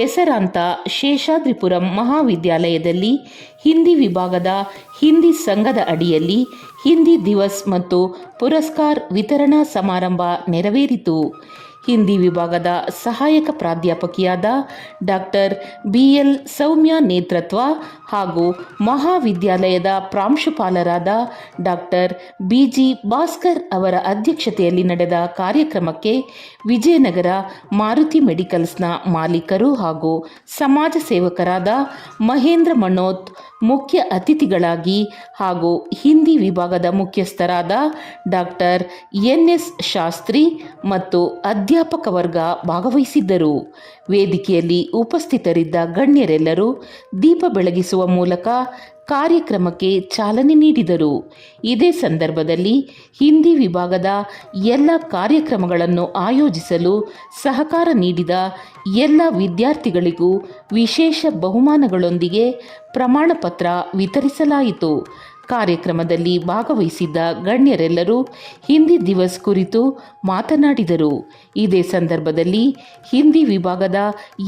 ಹೆಸರಾಂತ ಶೇಷಾದ್ರಿಪುರಂ ಮಹಾವಿದ್ಯಾಲಯದಲ್ಲಿ ಹಿಂದಿ ವಿಭಾಗದ ಹಿಂದಿ ಸಂಘದ ಅಡಿಯಲ್ಲಿ ಹಿಂದಿ ದಿವಸ್ ಮತ್ತು ಪುರಸ್ಕಾರ್ ವಿತರಣಾ ಸಮಾರಂಭ ನೆರವೇರಿತು. ಹಿಂದಿ ವಿಭಾಗದ ಸಹಾಯಕ ಪ್ರಾಧ್ಯಾಪಕಿಯಾದ ಡಾಕ್ಟರ್ ಬಿ ಎಲ್ ಸೌಮ್ಯ ನೇತೃತ್ವ ಹಾಗೂ ಮಹಾವಿದ್ಯಾಲಯದ ಪ್ರಾಂಶುಪಾಲರಾದ ಡಾಕ್ಟರ್ ಬಿ ಜಿ ಭಾಸ್ಕರ್ ಅವರ ಅಧ್ಯಕ್ಷತೆಯಲ್ಲಿ ನಡೆದ ಕಾರ್ಯಕ್ರಮಕ್ಕೆ ವಿಜಯನಗರ ಮಾರುತಿ ಮೆಡಿಕಲ್ಸ್ನ ಮಾಲೀಕರು ಹಾಗೂ ಸಮಾಜ ಸೇವಕರಾದ ಮಹೇಂದ್ರ ಮನೋತ್ ಮುಖ್ಯ ಅತಿಥಿಗಳಾಗಿ ಹಾಗೂ ಹಿಂದಿ ವಿಭಾಗದ ಮುಖ್ಯಸ್ಥರಾದ ಡಾಕ್ಟರ್ ಎನ್ ಎಸ್ ಶಾಸ್ತ್ರಿ ಮತ್ತು ಅಧ್ಯಾಪಕ ವರ್ಗ ಭಾಗವಹಿಸಿದ್ದರು. ವೇದಿಕೆಯಲ್ಲಿ ಉಪಸ್ಥಿತರಿದ್ದ ಗಣ್ಯರೆಲ್ಲರೂ ದೀಪ ಬೆಳಗಿಸುವ ಮೂಲಕ ಕಾರ್ಯಕ್ರಮಕ್ಕೆ ಚಾಲನೆ ನೀಡಿದರು. ಇದೇ ಸಂದರ್ಭದಲ್ಲಿ ಹಿಂದಿ ವಿಭಾಗದ ಎಲ್ಲ ಕಾರ್ಯಕ್ರಮಗಳನ್ನು ಆಯೋಜಿಸಲು ಸಹಕಾರ ನೀಡಿದ ಎಲ್ಲ ವಿದ್ಯಾರ್ಥಿಗಳಿಗೂ ವಿಶೇಷ ಬಹುಮಾನಗಳೊಂದಿಗೆ ಪ್ರಮಾಣಪತ್ರ ವಿತರಿಸಲಾಯಿತು. ಕಾರ್ಯಕ್ರಮದಲ್ಲಿ ಭಾಗವಹಿಸಿದ್ದ ಗಣ್ಯರೆಲ್ಲರೂ ಹಿಂದಿ ದಿವಸ್ ಕುರಿತು ಮಾತನಾಡಿದರು. ಇದೇ ಸಂದರ್ಭದಲ್ಲಿ ಹಿಂದಿ ವಿಭಾಗದ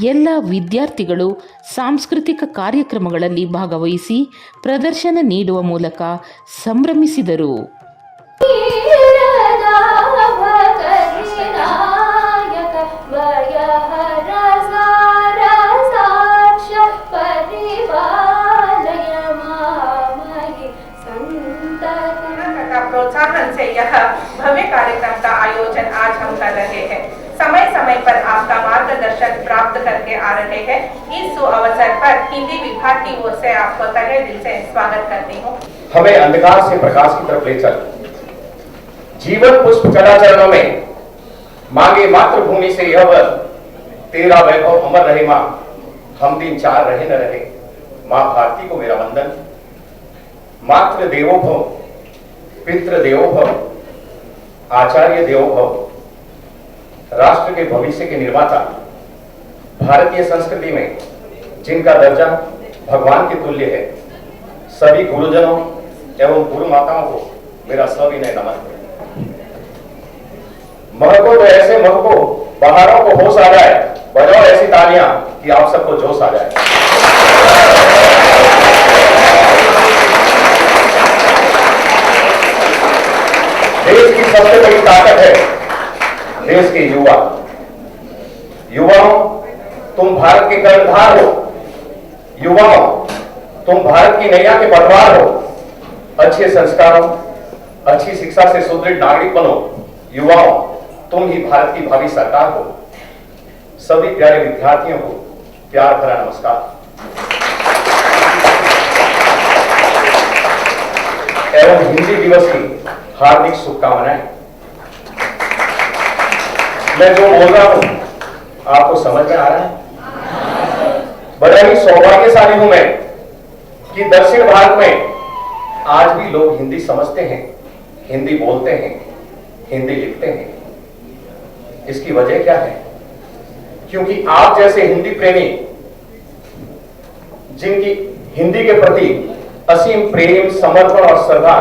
ಎಲ್ಲ ವಿದ್ಯಾರ್ಥಿಗಳು ಸಾಂಸ್ಕೃತಿಕ ಕಾರ್ಯಕ್ರಮಗಳಲ್ಲಿ ಭಾಗವಹಿಸಿ ಪ್ರದರ್ಶನ ನೀಡುವ ಮೂಲಕ ಸಂಭ್ರಮಿಸಿದರು. रहे हैं। इस अवसर पर हिंदी विभाग की ओर से आपको तहे दिल से स्वागत करती हूँ। हमें अंधकार से प्रकाश की तरफ़ ले चल। जीवन पुष्प चराचरणों में मांगे मातृभूमि से यह वर तेरा वैभव अमर रहे माँ, हम दिन चार रहे न रहे। माँ भारती को मेरा वंदन। मातृ देवो भव पितृ देवो भव आचार्य देवो भव राष्ट्र के भविष्य के निर्माता। भारतीय संस्कृति में, जिनका दर्जा भगवान के तुल्य है, सभी गुरुजनों एवं गुरु माताओं को मेरा सविनय नमन महको तो ऐसे महको, बाहरों को होश आ जाए, बजाओ ऐसी तालियाँ कि आप सबको जोश आ जाए। देश की सबसे बड़ी ताकत है, देश के युवा। युवाओं तुम भारत के कर्णधार हो युवाओं तुम भारत की नैया के पटवार हो, अच्छे संस्कारों अच्छी शिक्षा से सुदृढ़ नागरिक बनो युवाओं तुम ही भारत की भावी सरकार हो। सभी प्यारे विद्यार्थियों को प्यार भरा नमस्कार। एवं हिंदी दिवस की हार्दिक शुभकामनाएँ। मैं जो बोल रहा हूँ, आपको समझ में आ रहा है? बड़ा ही सौभाग्यशाली हूँ मैं कि दक्षिण भारत में आज भी लोग हिंदी समझते हैं, हिंदी बोलते हैं, हिंदी लिखते हैं। इसकी वजह क्या है? क्योंकि आप जैसे हिंदी प्रेमी, जिनकी हिंदी के प्रति असीम प्रेम, समर्पण और श्रद्धा,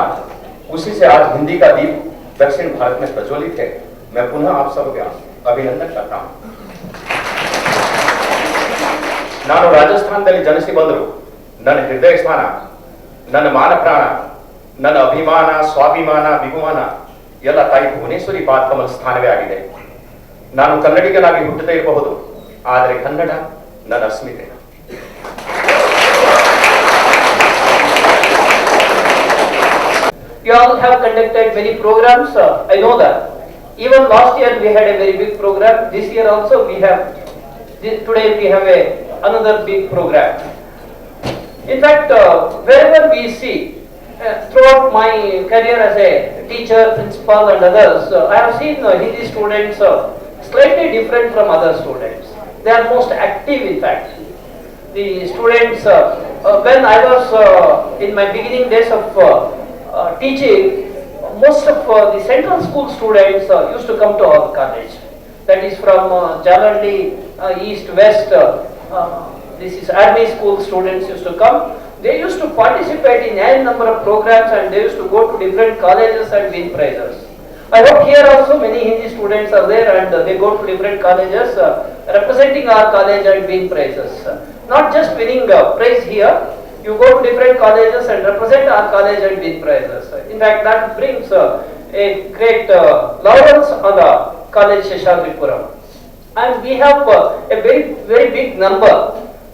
उसी से आज हिंदी का दीप दक्षिण भारत में प्रज्वलित है। मैं पुनः आप सबका अभिनंदन करता हूँ। ನಾನು ರಾಜಸ್ಥಾನದಲ್ಲಿ ಜನಿಸಿ ಬಂದರು ನನ್ನ ಹೃದಯ ಸ್ಥಾನ ನನ್ನ ಮಾನ ಪ್ರಾಣ ನನ್ನ ಅಭಿಮಾನ ಸ್ವಾಭಿಮಾನ ಅಭಿಮಾನ ಎಲ್ಲ ತಾಯಿ ಭುವನೇಶ್ವರಿ ಪಾದಕಮಲ ಸ್ಥಾನವೇ ಆಗಿದೆ ನಾನು ಕನ್ನಡಿಗನಾಗಿ ಹುಟ್ಟದೇ ಇರಬಹುದು ಆದರೆ ಕನ್ನಡ ನನ್ನ ಅಸ್ಮಿತೆ You all have conducted many programs, uh, I know that. Even last year we had a very big program, this year also we have, this, today we have a, another big program. In fact, uh, wherever we see, uh, throughout my career as a teacher, principal and others, uh, I have seen uh, Hindi students uh, slightly different from other students. They are most active in fact. The students, uh, uh, when I was in my beginning days of teaching, most of the central school students used to come to our college. That is from uh, east, west, uh, this is army school students used to come. They used to participate in a number of programs and they used to go to different colleges and win prizes. I hope here also many Hindi students are there and uh, they go to different colleges uh, representing our college and win prizes. Not just winning a prize here, you go to different colleges and represent our college and win prizes. In fact, that brings uh, a great uh, laurels on the college Sheshadripuram. And we have uh, a very, very big number.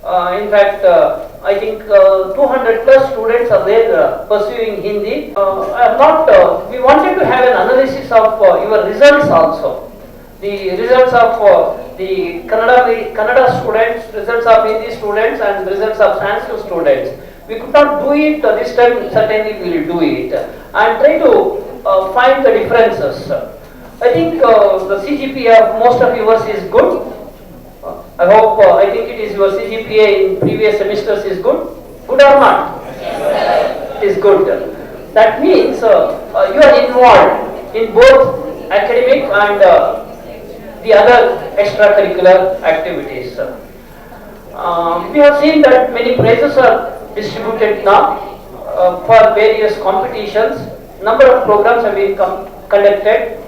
Uh, in fact, uh, I think uh, 200 plus students are there uh, pursuing Hindi. Uh, not, we wanted to have an analysis of your results also. The results of the Kannada, Kannada students, results of Hindi students and results of Sanskrit students. We could not do it this time, certainly we will do it. And try to find the differences. I think uh, the CGPA of most of yours is good. Uh, I hope, uh, I think it is your CGPA in previous semesters is good. Good or not? It is good. That means uh, uh, you are involved in both academic and uh, the other extracurricular activities. Um, We have seen that many prizes are distributed now uh, for various competitions. Number of programs have been com- conducted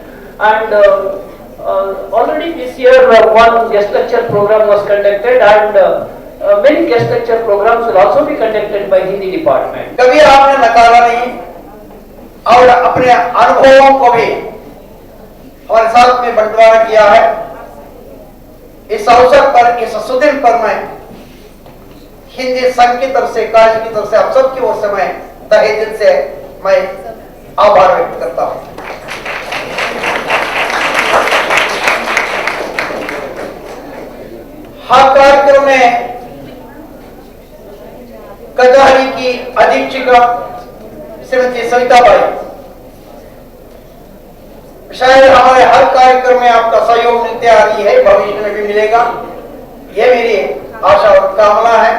and uh, uh, already this year uh, one guest lecture program was conducted and uh, uh, many guest lecture programs will also be conducted by Hindi department. कभी आपने नकारा नहीं और अपने अनुभवों को भी हमारे साथ में बंटवारा किया है इस अवसर पर इस सुदिन पर मैं हिंदी संघ की तरफ़ से कॉलेज की तरफ़ से आप सबकी ओर से मैं तहे दिल से मैं आभार व्यक्त करता हूँ हर कार्यक्रम में कचहरी की अधीक्षिका श्रीमती सविता बाई शायद हमारे हर कार्यक्रम में आपका सहयोग मिलते आ रही है भविष्य में भी मिलेगा यह मेरी आशा और कामना है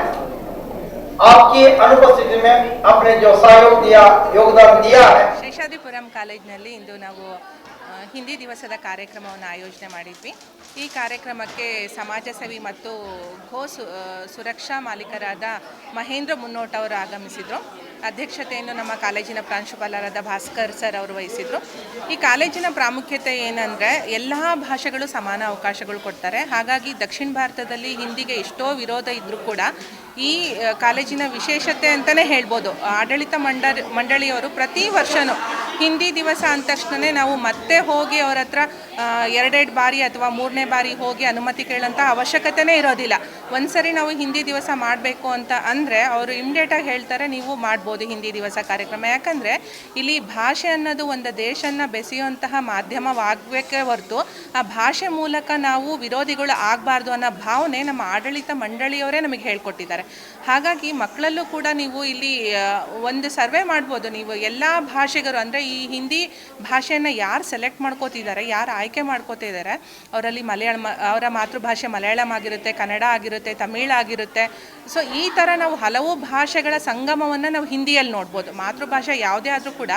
आपकी अनुपस्थिति में आपने जो सहयोग दिया योगदान दिया है ಶೇಷಾದ್ರಿಪುರಂ ಕಾಲೇಜ್ನಲ್ಲಿ ಇಂದು ನಾವು ಆ, ಹಿಂದಿ ದಿವಸದ ಕಾರ್ಯಕ್ರಮವನ್ನು ಆಯೋಜನೆ ಮಾಡಿದ್ವಿ. ಈ ಕಾರ್ಯಕ್ರಮಕ್ಕೆ ಸಮಾಜ ಸೇವಿ ಮತ್ತು ಗೋ ಸು ಸುರಕ್ಷಾ ಮಾಲೀಕರಾದ ಮಹೇಂದ್ರ ಮುನ್ನೋಟ್ ಅವರು ಆಗಮಿಸಿದರು. ಅಧ್ಯಕ್ಷತೆಯನ್ನು ನಮ್ಮ ಕಾಲೇಜಿನ ಪ್ರಾಂಶುಪಾಲರಾದ ಭಾಸ್ಕರ್ ಸರ್ ಅವರು ವಹಿಸಿದರು. ಈ ಕಾಲೇಜಿನ ಪ್ರಾಮುಖ್ಯತೆ ಏನಂದರೆ ಎಲ್ಲ ಭಾಷೆಗಳು ಸಮಾನ ಅವಕಾಶಗಳು ಕೊಡ್ತಾರೆ. ಹಾಗಾಗಿ ದಕ್ಷಿಣ ಭಾರತದಲ್ಲಿ ಹಿಂದಿಗೆ ಎಷ್ಟೋ ವಿರೋಧ ಇದ್ದರೂ ಕೂಡ ಈ ಕಾಲೇಜಿನ ವಿಶೇಷತೆ ಅಂತಲೇ ಹೇಳ್ಬೋದು. ಆಡಳಿತ ಮಂಡ ಮಂಡಳಿಯವರು ಪ್ರತಿ ವರ್ಷವೂ ಹಿಂದಿ ದಿವಸ ಅಂದ ತಕ್ಷಣ ನಾವು ಮತ್ತೆ ಹೋಗಿ ಅವರ ಹತ್ರ ಎರಡೆರಡು ಬಾರಿ ಅಥವಾ ಮೂರನೇ ಬಾರಿ ಹೋಗಿ ಅನುಮತಿ ಕೇಳೋಂಥ ಅವಶ್ಯಕತೆನೇ ಇರೋದಿಲ್ಲ. ಒಂದ್ಸರಿ ನಾವು ಹಿಂದಿ ದಿವಸ ಮಾಡಬೇಕು ಅಂತ ಅಂದರೆ ಅವರು ಇಮ್ಡಿಯೇಟಾಗಿ ಹೇಳ್ತಾರೆ, ನೀವು ಮಾಡ್ಬೋದು ಹಿಂದಿ ದಿವಸ ಕಾರ್ಯಕ್ರಮ. ಯಾಕಂದರೆ ಇಲ್ಲಿ ಭಾಷೆ ಅನ್ನೋದು ಒಂದು ದೇಶನ ಬೆಸೆಯುವಂತಹ ಮಾಧ್ಯಮವಾಗಬೇಕೇ ಹೊರತು ಆ ಭಾಷೆ ಮೂಲಕ ನಾವು ವಿರೋಧಿಗಳು ಆಗಬಾರ್ದು ಅನ್ನೋ ಭಾವನೆ ನಮ್ಮ ಆಡಳಿತ ಮಂಡಳಿಯವರೇ ನಮಗೆ ಹೇಳ್ಕೊಟ್ಟಿದ್ದಾರೆ. ಹಾಗಾಗಿ ಮಕ್ಕಳಲ್ಲೂ ಕೂಡ ನೀವು ಇಲ್ಲಿ ಒಂದು ಸರ್ವೆ ಮಾಡ್ಬೋದು. ನೀವು ಎಲ್ಲ ಭಾಷೆಗರು ಅಂದರೆ ಈ ಹಿಂದಿ ಭಾಷೆಯನ್ನು ಯಾರು ಸೆಲೆಕ್ಟ್ ಮಾಡ್ಕೋತಿದ್ದಾರೆ, ಯಾರು ಆಯ್ಕೆ ಮಾಡ್ಕೋತಿದ್ದಾರೆ ಅವರಲ್ಲಿ ಮಲಯಾಳಂ, ಅವರ ಮಾತೃಭಾಷೆ ಮಲಯಾಳಂ ಆಗಿರುತ್ತೆ, ಕನ್ನಡ ಆಗಿರುತ್ತೆ, ತಮಿಳ್ ಆಗಿರುತ್ತೆ. ಸೊ ಈ ಥರ ನಾವು ಹಲವು ಭಾಷೆಗಳ ಸಂಗಮವನ್ನು ನಾವು ಹಿಂದಿಯಲ್ಲಿ ನೋಡ್ಬೋದು. ಮಾತೃಭಾಷೆ ಯಾವುದೇ ಆದರೂ ಕೂಡ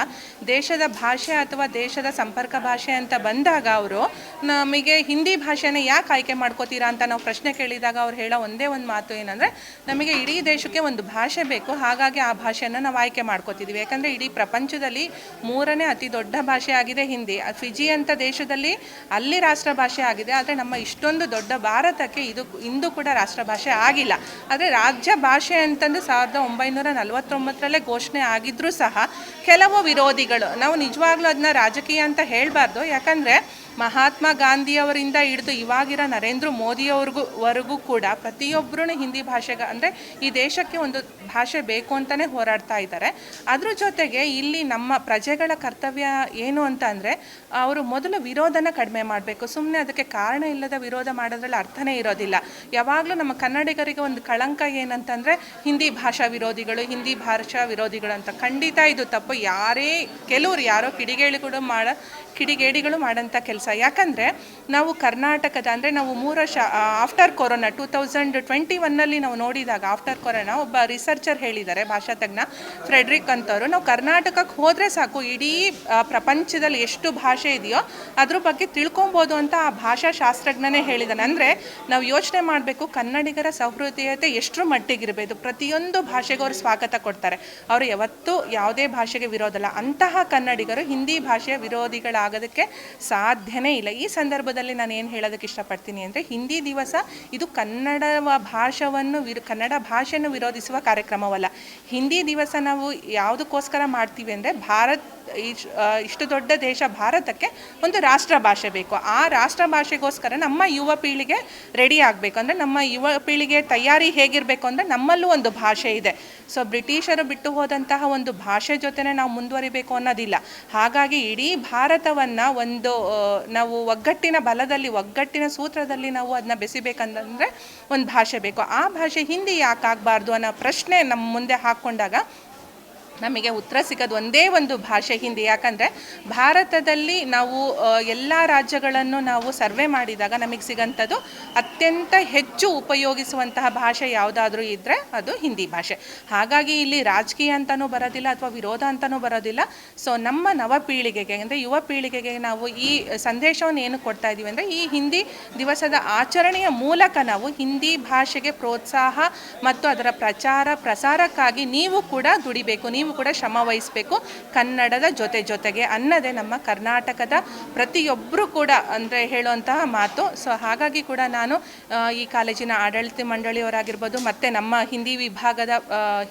ದೇಶದ ಭಾಷೆ ಅಥವಾ ದೇಶದ ಸಂಪರ್ಕ ಭಾಷೆ ಅಂತ ಬಂದಾಗ ಅವರು ನಮಗೆ ಹಿಂದಿ ಭಾಷೆನ ಯಾಕೆ ಆಯ್ಕೆ ಮಾಡ್ಕೋತೀರಾ ಅಂತ ನಾವು ಪ್ರಶ್ನೆ ಕೇಳಿದಾಗ ಅವ್ರು ಹೇಳೋ ಒಂದೇ ಒಂದು ಮಾತು ಏನಂದರೆ, ನಮಗೆ ಇಡೀ ದೇಶಕ್ಕೆ ಒಂದು ಭಾಷೆ ಬೇಕು, ಹಾಗಾಗಿ ಆ ಭಾಷೆಯನ್ನು ನಾವು ಆಯ್ಕೆ ಮಾಡ್ಕೋತಿದ್ವಿ. ಯಾಕಂದರೆ ಇಡೀ ಪ್ರಪಂಚದಲ್ಲಿ ಮೂರನೇ ಅತಿ ದೊಡ್ಡ ಭಾಷೆ ಆಗಿದೆ ಹಿಂದಿ. ಫಿಜಿ ಅಂತ ದೇಶದಲ್ಲಿ ಅಲ್ಲಿ ರಾಷ್ಟ್ರಭಾಷೆ ಆಗಿದೆ, ಆದರೆ ನಮ್ಮ ಇಷ್ಟೊಂದು ದೊಡ್ಡ ಭಾರತಕ್ಕೆ ಇದು ಇಂದು ಕೂಡ ರಾಷ್ಟ್ರಭಾಷೆ ಆಗಿಲ್ಲ. ಆದರೆ ರಾಜ್ಯ ಭಾಷೆ ಅಂತಂದು ಸಾವಿರದ ಒಂಬೈನೂರ ನಲವತ್ತೊಂಬತ್ತರಲ್ಲೇ ಘೋಷಣೆ ಆಗಿದ್ರೂ ಸಹ ಕೆಲವು ವಿರೋಧಿಗಳು, ನಾವು ನಿಜವಾಗ್ಲೂ ಅದನ್ನ ರಾಜಕೀಯ ಅಂತ ಹೇಳಬಾರ್ದು. ಯಾಕಂದರೆ ಮಹಾತ್ಮ ಗಾಂಧಿಯವರಿಂದ ಹಿಡಿದು ಇವಾಗಿರೋ ನರೇಂದ್ರ ಮೋದಿಯವ್ರಿಗೂ ವರೆಗೂ ಕೂಡ ಪ್ರತಿಯೊಬ್ಬರೂ ಹಿಂದಿ ಭಾಷೆಗೆ ಅಂದರೆ ಈ ದೇಶಕ್ಕೆ ಒಂದು ಭಾಷೆ ಬೇಕು ಅಂತಲೇ ಹೋರಾಡ್ತಾ ಇದ್ದಾರೆ. ಅದ್ರ ಜೊತೆಗೆ ಇಲ್ಲಿ ನಮ್ಮ ಪ್ರಜೆಗಳ ಕರ್ತವ್ಯ ಏನು ಅಂತ ಅಂದರೆ ಅವರು ಮೊದಲು ವಿರೋಧನ ಕಡಿಮೆ ಮಾಡಬೇಕು. ಸುಮ್ಮನೆ ಅದಕ್ಕೆ ಕಾರಣ ಇಲ್ಲದ ವಿರೋಧ ಮಾಡೋದ್ರಲ್ಲಿ ಅರ್ಥನೇ ಇರೋದಿಲ್ಲ. ಯಾವಾಗಲೂ ನಮ್ಮ ಕನ್ನಡಿಗರಿಗೆ ಒಂದು ಕಳಂಕ ಏನಂತಂದರೆ ಹಿಂದಿ ಭಾಷಾ ವಿರೋಧಿಗಳು, ಹಿಂದಿ ಭಾಷಾ ವಿರೋಧಿಗಳು ಅಂತ ಖಂಡಿತ ಇದು ತಪ್ಪು. ಯಾರೇ ಕೆಲವರು ಯಾರೋ ಕಿಡಿಗೇಡಿಗಳು ಮಾಡ, ಕಿಡಿಗೇಡಿಗಳು ಮಾಡೋಂಥ ಕೆಲಸ ದಿವಸ ಯಾಕಂದರೆ ನಾವು ಕರ್ನಾಟಕದ, ಅಂದರೆ ನಾವು ಮೂರು ವರ್ಷ after corona two thousand twenty ಒನ್ನಲ್ಲಿ ನಾವು ನೋಡಿದಾಗ ಆಫ್ಟರ್ ಕೊರೋನಾ ಒಬ್ಬ ರಿಸರ್ಚರ್ ಹೇಳಿದ್ದಾರೆ, ಭಾಷಾ ತಜ್ಞ ಫ್ರೆಡ್ರಿಕ್ ಅಂತವರು, ನಾವು ಕರ್ನಾಟಕಕ್ಕೆ ಹೋದರೆ ಸಾಕು, ಇಡೀ ಪ್ರಪಂಚದಲ್ಲಿ ಎಷ್ಟು ಭಾಷೆ ಇದೆಯೋ ಅದ್ರ ಬಗ್ಗೆ ತಿಳ್ಕೊಬೋದು ಅಂತ ಆ ಭಾಷಾ ಶಾಸ್ತ್ರಜ್ಞನೇ ಹೇಳಿದ್ದಾನೆ ಅಂದರೆ ನಾವು ಯೋಚನೆ ಮಾಡಬೇಕು, ಕನ್ನಡಿಗರ ಸಹೃದಯತೆ ಎಷ್ಟರ ಮಟ್ಟಿಗಿರಬೇಕು, ಪ್ರತಿಯೊಂದು ಭಾಷೆಗೂ ಅವರು ಸ್ವಾಗತ ಕೊಡ್ತಾರೆ. ಅವರು ಯಾವತ್ತೂ ಯಾವುದೇ ಭಾಷೆಗೆ ವಿರೋಧಲ್ಲ ಅಂತಹ ಕನ್ನಡಿಗರು ಹಿಂದಿ ಭಾಷೆಯ ವಿರೋಧಿಗಳಾಗೋದಕ್ಕೆ ಸಾಧ್ಯನೇ ಇಲ್ಲ. ಈ ಸಂದರ್ಭದಲ್ಲಿ ನಾನು ಏನು ಹೇಳೋದಕ್ಕೆ ಇಷ್ಟಪಡ್ತೀನಿ ಅಂದರೆ ಹಿಂದಿ ದಿವಸ ಇದು ಕನ್ನಡ ಭಾಷವನ್ನು ವಿರ್, ಕನ್ನಡ ಭಾಷೆಯನ್ನು ವಿರೋಧಿಸುವ ಕಾರ್ಯಕ್ರಮವಲ್ಲ. ಹಿಂದಿ ದಿವಸ ನಾವು ಯಾವುದಕ್ಕೋಸ್ಕರ ಮಾಡ್ತೀವಿ ಅಂದರೆ ಭಾರತ್ ಇಷ್ಟು ದೊಡ್ಡ ದೇಶ ಭಾರತಕ್ಕೆ ಒಂದು ರಾಷ್ಟ್ರ ಭಾಷೆ ಬೇಕು. ಆ ರಾಷ್ಟ್ರ ಭಾಷೆಗೋಸ್ಕರ ನಮ್ಮ ಯುವ ಪೀಳಿಗೆ ರೆಡಿ ಆಗಬೇಕು. ಅಂದರೆ ನಮ್ಮ ಯುವ ಪೀಳಿಗೆ ತಯಾರಿ ಹೇಗಿರಬೇಕು ಅಂದರೆ ನಮ್ಮಲ್ಲೂ ಒಂದು ಭಾಷೆ ಇದೆ. ಸೊ ಬ್ರಿಟಿಷರು ಬಿಟ್ಟು ಹೋದಂತಹ ಒಂದು ಭಾಷೆ ಜೊತೆನೇ ನಾವು ಮುಂದುವರಿಬೇಕು ಅನ್ನೋದಿಲ್ಲ. ಹಾಗಾಗಿ ಇಡೀ ಭಾರತವನ್ನು ಒಂದು ನಾವು ಒಗ್ಗಟ್ಟಿನ ಬಲದಲ್ಲಿ, ಒಗ್ಗಟ್ಟಿನ ಸೂತ್ರದಲ್ಲಿ ನಾವು ಅದನ್ನ ಬೆಸಿಬೇಕಂತಂದರೆ ಒಂದು ಭಾಷೆ ಬೇಕು. ಆ ಭಾಷೆ ಹಿಂದಿ ಯಾಕೆ ಆಗಬಾರ್ದು ಅನ್ನೋ ಪ್ರಶ್ನೆ ನಮ್ಮ ಮುಂದೆ ಹಾಕ್ಕೊಂಡಾಗ ನಮಗೆ ಉತ್ತರ ಸಿಗೋದು ಒಂದೇ ಒಂದು ಭಾಷೆ ಹಿಂದಿ. ಯಾಕಂದರೆ ಭಾರತದಲ್ಲಿ ನಾವು ಎಲ್ಲ ರಾಜ್ಯಗಳನ್ನು ನಾವು ಸರ್ವೆ ಮಾಡಿದಾಗ ನಮಗೆ ಸಿಗಂಥದ್ದು ಅತ್ಯಂತ ಹೆಚ್ಚು ಉಪಯೋಗಿಸುವಂತಹ ಭಾಷೆ ಯಾವುದಾದ್ರೂ ಇದ್ದರೆ ಅದು ಹಿಂದಿ ಭಾಷೆ. ಹಾಗಾಗಿ ಇಲ್ಲಿ ರಾಜಕೀಯ ಅಂತಲೂ ಬರೋದಿಲ್ಲ ಅಥವಾ ವಿರೋಧ ಅಂತಲೂ ಬರೋದಿಲ್ಲ. ಸೊ ನಮ್ಮ ನವ ಪೀಳಿಗೆಗೆ, ಅಂದರೆ ಯುವ ಪೀಳಿಗೆಗೆ ನಾವು ಈ ಸಂದೇಶವನ್ನು ಏನು ಕೊಡ್ತಾ ಇದ್ದೀವಿ ಅಂದರೆ ಈ ಹಿಂದಿ ದಿವಸದ ಆಚರಣೆಯ ಮೂಲಕ ನಾವು ಹಿಂದಿ ಭಾಷೆಗೆ ಪ್ರೋತ್ಸಾಹ ಮತ್ತು ಅದರ ಪ್ರಚಾರ ಪ್ರಸಾರಕ್ಕಾಗಿ ನೀವು ಕೂಡ ದುಡಿಬೇಕು. ನೀವು ಕೂಡ ಶ್ರಮ ವಹಿಸಬೇಕು. ಕನ್ನಡದ ಜೊತೆ ಜೊತೆಗೆ ಅನ್ನದೇ ನಮ್ಮ ಕರ್ನಾಟಕದ ಪ್ರತಿಯೊಬ್ಬರು ಕೂಡ ಅಂದರೆ ಹೇಳುವಂತಹ ಮಾತು. ಸೊ ಹಾಗಾಗಿ ಕೂಡ ನಾನು ಈ ಕಾಲೇಜಿನ ಆಡಳಿತ ಮಂಡಳಿಯವರಾಗಿರ್ಬೋದು, ಮತ್ತು ನಮ್ಮ ಹಿಂದಿ ವಿಭಾಗದ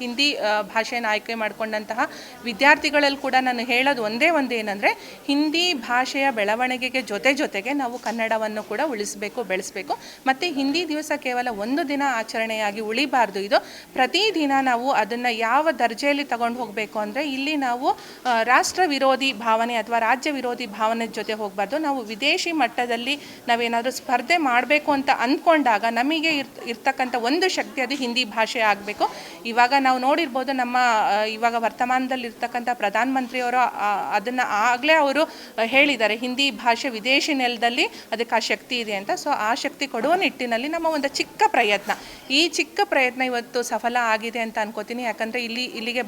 ಹಿಂದಿ ಭಾಷೆಯನ್ನು ಆಯ್ಕೆ ಮಾಡಿಕೊಂಡಂತಹ ವಿದ್ಯಾರ್ಥಿಗಳಲ್ಲಿ ಕೂಡ ನಾನು ಹೇಳೋದು ಒಂದೇ ಒಂದು ಏನಂದರೆ, ಹಿಂದಿ ಭಾಷೆಯ ಬೆಳವಣಿಗೆಗೆ ಜೊತೆ ಜೊತೆಗೆ ನಾವು ಕನ್ನಡವನ್ನು ಕೂಡ ಉಳಿಸಬೇಕು, ಬೆಳೆಸಬೇಕು. ಮತ್ತು ಹಿಂದಿ ದಿವಸ ಕೇವಲ ಒಂದು ದಿನ ಆಚರಣೆಯಾಗಿ ಉಳಿಬಾರ್ದು. ಇದು ಪ್ರತಿದಿನ ನಾವು ಅದನ್ನು ಯಾವ ದರ್ಜೆಯಲ್ಲಿ ತಗೊಂಡು ಹೋಗಬೇಕು ಅಂದರೆ ಇಲ್ಲಿ ನಾವು ರಾಷ್ಟ್ರ ವಿರೋಧಿ ಭಾವನೆ ಅಥವಾ ರಾಜ್ಯ ವಿರೋಧಿ ಭಾವನೆ ಜೊತೆ ಹೋಗಬಾರ್ದು. ನಾವು ವಿದೇಶಿ ಮಟ್ಟದಲ್ಲಿ ನಾವೇನಾದರೂ ಸ್ಪರ್ಧೆ ಮಾಡಬೇಕು ಅಂತ ಅಂದ್ಕೊಂಡಾಗ ನಮಗೆ ಇರ್, ಇರ್ತಕ್ಕಂಥ ಒಂದು ಶಕ್ತಿ ಅದು ಹಿಂದಿ ಭಾಷೆ ಆಗಬೇಕು. ಇವಾಗ ನಾವು ನೋಡಿರ್ಬೋದು ನಮ್ಮ ಇವಾಗ ವರ್ತಮಾನದಲ್ಲಿ ಇರ್ತಕ್ಕಂಥ ಪ್ರಧಾನಮಂತ್ರಿಯವರು ಅದನ್ನು ಆಗಲೇ ಅವರು ಹೇಳಿದ್ದಾರೆ. ಹಿಂದಿ ಭಾಷೆ ವಿದೇಶಿ ನೆಲದಲ್ಲಿ ಅದಕ್ಕೆ ಆ ಶಕ್ತಿ ಇದೆ ಅಂತ. ಸೊ, ಆ ಶಕ್ತಿ ಕೊಡುವ ನಿಟ್ಟಿನಲ್ಲಿ ನಮ್ಮ ಒಂದು ಚಿಕ್ಕ ಪ್ರಯತ್ನ. ಈ ಚಿಕ್ಕ ಪ್ರಯತ್ನ ಇವತ್ತು ಸಫಲ ಆಗಿದೆ ಅಂತ ಅನ್ಕೋತೀನಿ. ಯಾಕಂದರೆ ಇಲ್ಲಿ, ಇಲ್ಲಿಗೆ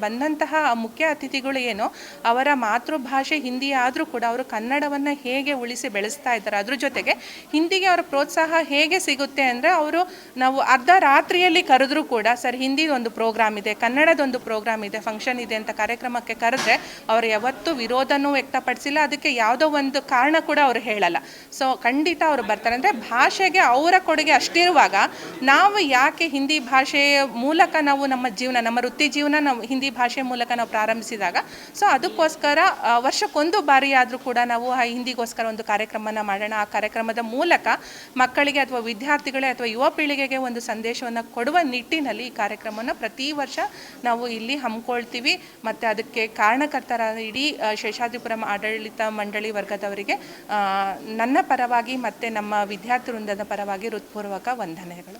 ಬಂದಂತಹ ಮುಖ್ಯ ಅತಿಥಿಗಳು ಏನು? ಅವರ ಮಾತೃಭಾಷೆ ಹಿಂದಿ ಆದರೂ ಕೂಡ ಅವರು ಕನ್ನಡವನ್ನು ಹೇಗೆ ಉಳಿಸಿ ಬೆಳೆಸ್ತಾ ಇದ್ದಾರೆ? ಅದ್ರ ಜೊತೆಗೆ ಹಿಂದಿಗೆ ಅವರ ಪ್ರೋತ್ಸಾಹ ಹೇಗೆ ಸಿಗುತ್ತೆ ಅಂದರೆ ಅವರು ನಾವು ಅರ್ಧ ರಾತ್ರಿಯಲ್ಲಿ ಕರೆದ್ರೂ ಕೂಡ, ಸರ್ ಹಿಂದಿ ಒಂದು ಪ್ರೋಗ್ರಾಮ್ ಇದೆ ಕನ್ನಡದೊಂದು ಪ್ರೋಗ್ರಾಮ್ ಇದೆ, ಫಂಕ್ಷನ್ ಇದೆ ಅಂತ ಕಾರ್ಯಕ್ರಮಕ್ಕೆ ಕರೆದ್ರೆ ಅವರು ಯಾವತ್ತೂ ವಿರೋಧನೂ ವ್ಯಕ್ತಪಡಿಸಿಲ್ಲ. ಅದಕ್ಕೆ ಯಾವುದೋ ಒಂದು ಕಾರಣ ಕೂಡ ಅವರು ಹೇಳಲ್ಲ. ಸೊ ಖಂಡಿತ ಅವರು ಬರ್ತಾರೆ. ಅಂದರೆ ಭಾಷೆಗೆ ಅವರ ಕೊಡುಗೆ ಅಷ್ಟಿರುವಾಗ ನಾವು ಯಾಕೆ ಹಿಂದಿ ಭಾಷೆಯ ಮೂಲಕ ನಾವು ನಮ್ಮ ಜೀವನ, ನಮ್ಮ ವೃತ್ತಿ ಜೀವನ ನಾವು ಹಿಂದಿ ಭಾಷೆ ನಾವು ಪ್ರಾರಂಭಿಸಿದಾಗ. ಸೊ ಅದಕ್ಕೋಸ್ಕರ ವರ್ಷಕ್ಕೊಂದು ಬಾರಿ ಆದರೂ ಕೂಡ ನಾವು ಆ ಹಿಂದಿಗೋಸ್ಕರ ಒಂದು ಕಾರ್ಯಕ್ರಮನ ಮಾಡೋಣ. ಆ ಕಾರ್ಯಕ್ರಮದ ಮೂಲಕ ಮಕ್ಕಳಿಗೆ ಅಥವಾ ವಿದ್ಯಾರ್ಥಿಗಳೇ ಅಥವಾ ಯುವ ಪೀಳಿಗೆಗೆ ಒಂದು ಸಂದೇಶವನ್ನು ಕೊಡುವ ನಿಟ್ಟಿನಲ್ಲಿ ಈ ಕಾರ್ಯಕ್ರಮವನ್ನು ಪ್ರತಿ ವರ್ಷ ನಾವು ಇಲ್ಲಿ ಹಮ್ಮಿಕೊಳ್ತೀವಿ. ಮತ್ತು ಅದಕ್ಕೆ ಕಾರಣಕರ್ತರ ಇಡೀ ಶೇಷಾದ್ರಿಪುರಂ ಆಡಳಿತ ಮಂಡಳಿ ವರ್ಗದವರಿಗೆ ನನ್ನ ಪರವಾಗಿ ಮತ್ತು ನಮ್ಮ ವಿದ್ಯಾರ್ಥಿ ವೃಂದದ ಪರವಾಗಿ ಹೃತ್ಪೂರ್ವಕ ವಂದನೆಗಳು.